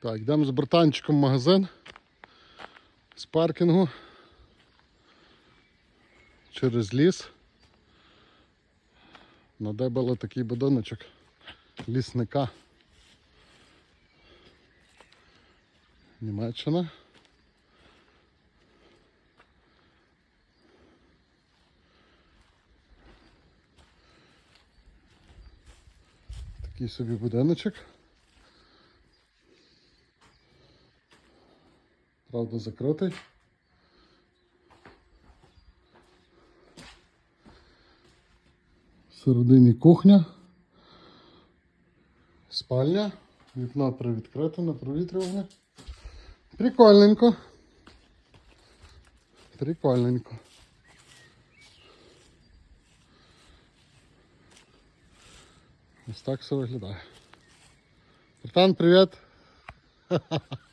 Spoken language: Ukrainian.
Так, йдемо з братанчиком в магазин з паркінгу через ліс. Надебали такий будиночок лісника. Німеччина. Такий собі будиночок. Правда, закритий. Всередині кухня. Спальня. Вікно привідкрите на провітрювання. Прикольненько. Прикольненько. Ось так все виглядає. Братан, привіт!